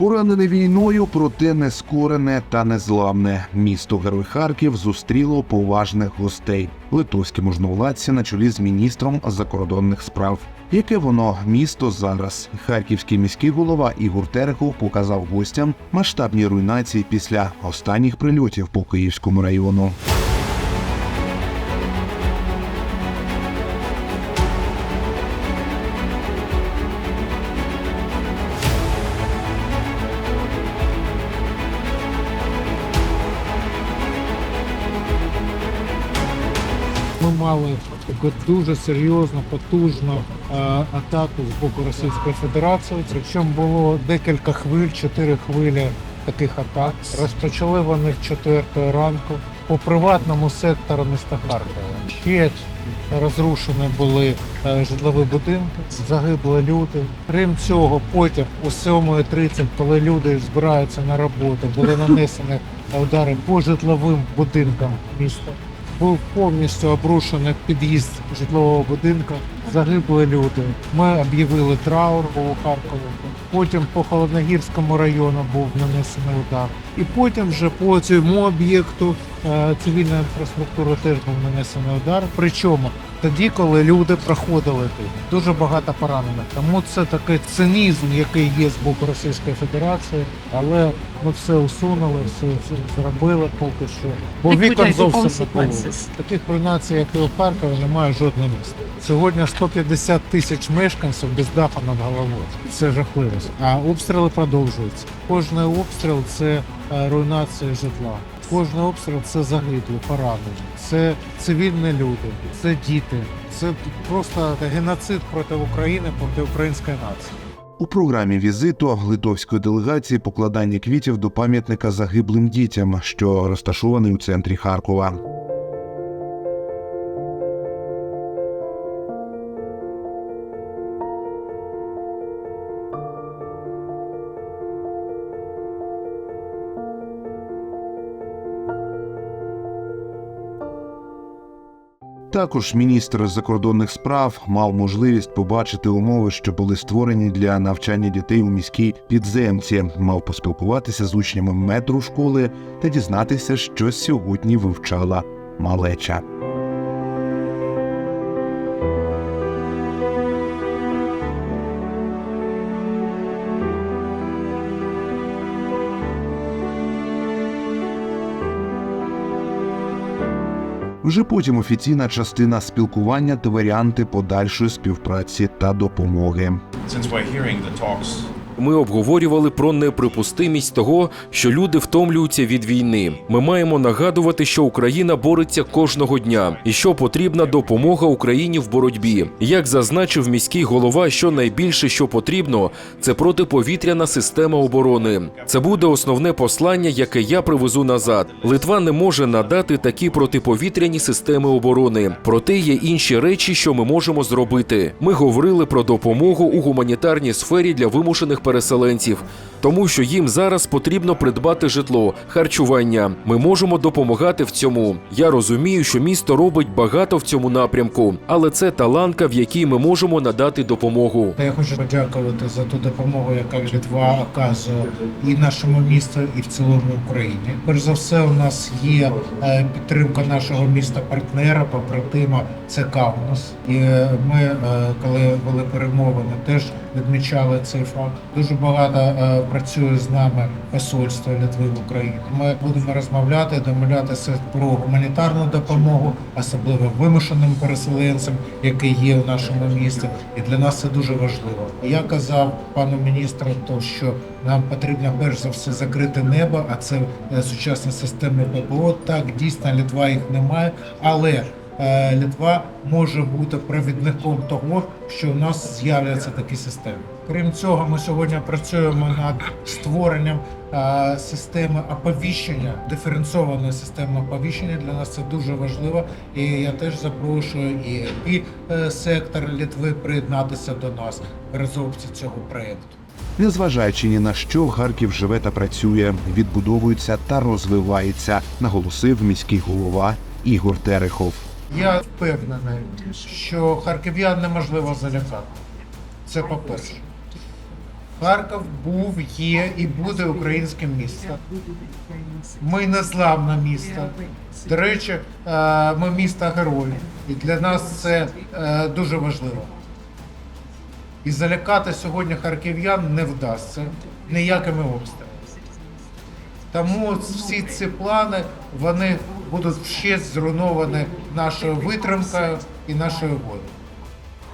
Поранене війною, проте нескорене та незламне. Місто Герой Харків зустріло поважних гостей. Литовські можновладці на чолі з міністром закордонних справ. Яке воно місто зараз? Харківський міський голова Ігор Терехов показав гостям масштабні руйнації після останніх прильотів по Київському району. Ми мали дуже серйозну, потужну е, атаку з боку Російської Федерації. Причому було декілька хвиль, чотири хвилі таких атак. Розпочали вони в 4 ранку по приватному сектору міста Харкова. Ще розрушені були е, житлові будинки, загибли люди. Крім цього, потім о 7.30, коли люди збираються на роботу, були нанесені удари по житловим будинкам міста був повністю обрушений під'їзд житлового будинку. Загибли люди. Ми об'явили траур у Харкові. Потім по Холодногірському району був нанесений удар. І потім вже по цьому об'єкту е, цивільна інфраструктура теж був нанесений удар. Причому тоді, коли люди проходили тут, дуже багато поранених. Тому це такий цинізм, який є з боку Російської Федерації, але ми все усунули, все, все зробили поки що. Бо вікон зовсім не було. Таких руйнацій, як і у Харкові, немає жодного міста. Сьогодні 150 тисяч мешканців без даху над головою. Це жахливо. А обстріли продовжуються. Кожний обстріл це е, руйнація житла. Кожний обстріл це загиблі, поранені, це цивільні люди, це діти. Це просто геноцид проти України, проти української нації. У програмі візиту литовської делегації покладання квітів до пам'ятника загиблим дітям, що розташований у центрі Харкова. Також міністр закордонних справ мав можливість побачити умови, що були створені для навчання дітей у міській підземці, мав поспілкуватися з учнями метру школи та дізнатися, що сьогодні вивчала малеча. Вже потім офіційна частина спілкування та варіанти подальшої співпраці та допомоги. Since we're hearing the talks Ми обговорювали про неприпустимість того, що люди втомлюються від війни. Ми маємо нагадувати, що Україна бореться кожного дня і що потрібна допомога Україні в боротьбі. Як зазначив міський голова, що найбільше, що потрібно, це протиповітряна система оборони. Це буде основне послання, яке я привезу назад. Литва не може надати такі протиповітряні системи оборони. Проте є інші речі, що ми можемо зробити. Ми говорили про допомогу у гуманітарній сфері для вимушених переселенців, тому що їм зараз потрібно придбати житло, харчування. Ми можемо допомагати в цьому. Я розумію, що місто робить багато в цьому напрямку, але це та ланка, в якій ми можемо надати допомогу. Я хочу подякувати за ту допомогу, яка Литва оказує і нашому місту, і в цілому Україні. Перш за все, у нас є е, підтримка нашого міста партнера, побратима. Це Каунас. І е, ми, е, коли були перемовини, теж відмічали цей факт. Дуже багато е, працює з нами посольство Литви в Україні. Ми будемо розмовляти, домовлятися про гуманітарну допомогу, особливо вимушеним переселенцям, які є в нашому місті. І для нас це дуже важливо. Я казав пану міністру, то що нам потрібно перш за все закрити небо, а це е, сучасні системи ППО. Так дійсно Литва їх немає, але е, Литва може бути провідником того, що у нас з'являться такі системи. Крім цього, ми сьогодні працюємо над створенням е, системи оповіщення, диференційованої системи оповіщення. Для нас це дуже важливо. І я теж запрошую і, і е, сектор Литви приєднатися до нас в розробці цього проєкту. Незважаючи ні на що, Харків живе та працює, відбудовується та розвивається, наголосив міський голова Ігор Терехов. Я впевнений, що харків'ян неможливо залякати. Це по-перше. Харків був, є і буде українським містом. Ми незламне місто. До речі, е, ми місто героїв, і для нас це е, дуже важливо. І залякати сьогодні харків'ян не вдасться ніякими обстрілами. Тому всі ці плани вони будуть ще зруйновані нашою витримкою і нашою волею.